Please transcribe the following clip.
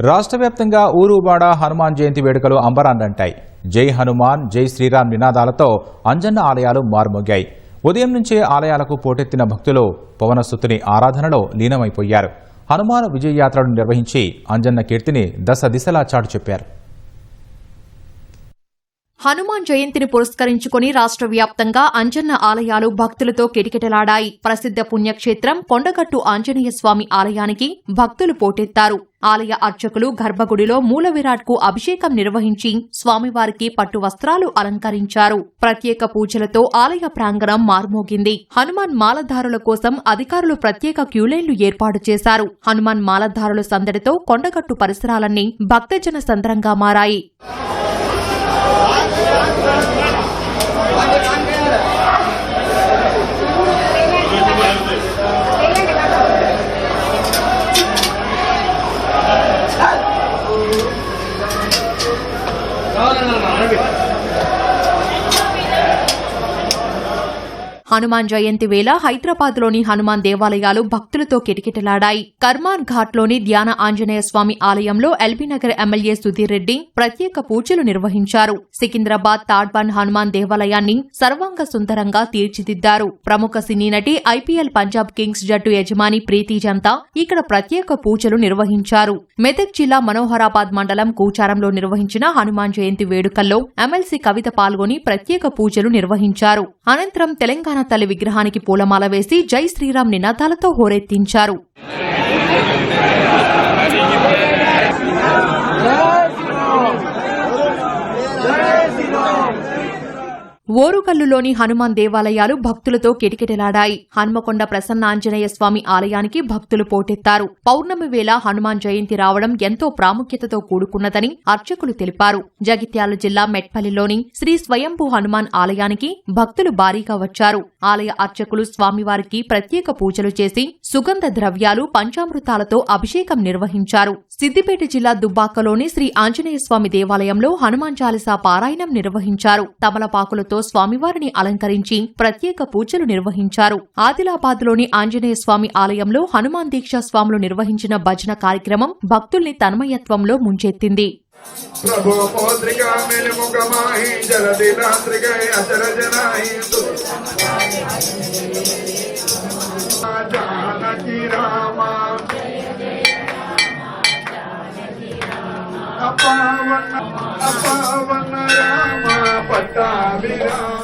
రాష్ట్ర వ్యాప్తంగా ఊరుబాడ హనుమాన్ జయంతి వేడుకలు అంబరాన్నంటాయి. జై హనుమాన్ జై శ్రీరామ్ నినాదాలతో అంజన్న ఆలయాలు మారుమోగాయి. ఉదయం నుంచే ఆలయాలకు పోటెత్తిన భక్తులు పవనసుతుని ఆరాధనలో లీనమైపోయారు. హనుమాన్ విజయయాత్రను నిర్వహించి అంజన్న కీర్తిని దశ దిశలా చాటు చెప్పారు హనుమాన్ జయంతిని పురస్కరించుకుని రాష్ట్ర వ్యాప్తంగా అంజన్న ఆలయాలు భక్తులతో కిటకిటలాడాయి. ప్రసిద్ధ పుణ్యక్షేత్రం కొండగట్టు ఆంజనేయ స్వామి ఆలయానికి భక్తులు పోటెత్తారు. ఆలయ అర్చకులు గర్భగుడిలో మూల విరాట్కు అభిషేకం నిర్వహించి స్వామివారికి పట్టు వస్త్రాలు అలంకరించారు. ప్రత్యేక పూజలతో ఆలయ ప్రాంగణం మార్మోగింది. హనుమాన్ మాలధారుల కోసం అధికారులు ప్రత్యేక క్యూలైన్లు ఏర్పాటు చేశారు. హనుమాన్ మాలధారుల సందడితో కొండగట్టు పరిసరాలన్నీ భక్తజన సంద్రంగా మారాయి. Thank you. హనుమాన్ జయంతి వేళ హైదరాబాద్లోని హనుమాన్ దేవాలయాలు భక్తులతో కిటకిటలాడాయి. కర్మాన్ ఘాట్లోని ధ్యాన ఆంజనేయ స్వామి ఆలయంలో ఎల్బీనగర్ ఎమ్మెల్యే సుధీర్ రెడ్డి ప్రత్యేక పూజలు నిర్వహించారు. సికింద్రాబాద్ తాడ్బాన్ హనుమాన్ దేవాలయాన్ని సర్వాంగ సుందరంగా తీర్చిదిద్దారు. ప్రముఖ సినీ నటి ఐపీఎల్ పంజాబ్ కింగ్స్ జట్టు యజమాని ప్రీతి జంతా ఇక్కడ ప్రత్యేక పూజలు నిర్వహించారు. మెదక్ జిల్లా మనోహరాబాద్ మండలం కూచారంలో నిర్వహించిన హనుమాన్ జయంతి వేడుకల్లో ఎమ్మెల్సీ కవిత పాల్గొని ప్రత్యేక పూజలు నిర్వహించారు. అనంతరం తెలంగాణ తల్లి విగ్రహానికి పూలమాల వేసి జై శ్రీరామ్ నినాదాలతో హోరెత్తించారు. ఓరుగల్లులోని హనుమాన్ దేవాలయాలు భక్తులతో కిటకిటలాడాయి. హన్మకొండ ప్రసన్న ఆంజనేయ స్వామి ఆలయానికి భక్తులు పోటెత్తారు. పౌర్ణమి వేళ హనుమాన్ జయంతి రావడం ఎంతో ప్రాముఖ్యతతో కూడుకున్నదని అర్చకులు తెలిపారు. జగిత్యాల జిల్లా మెట్పల్లిలోని శ్రీ స్వయంభూ హనుమాన్ ఆలయానికి భక్తులు భారీగా వచ్చారు. ఆలయ అర్చకులు స్వామివారికి ప్రత్యేక పూజలు చేసి సుగంధ ద్రవ్యాలు పంచామృతాలతో అభిషేకం నిర్వహించారు. సిద్దిపేట జిల్లా దుబ్బాకలోని శ్రీ ఆంజనేయ స్వామి దేవాలయంలో హనుమాన్ చాలీసా పారాయణం నిర్వహించారు. తమలపాకులతో పూలతో స్వామివారిని అలంకరించి ప్రత్యేక పూజలు నిర్వహించారు. ఆదిలాబాద్లోని ఆంజనేయ స్వామి ఆలయంలో హనుమాన్ దీక్షా స్వాములు నిర్వహించిన భజన కార్యక్రమం భక్తుల్ని తన్మయత్వంలో ముంచెత్తింది. అపావన అపావన రామ పట్టాభిరామ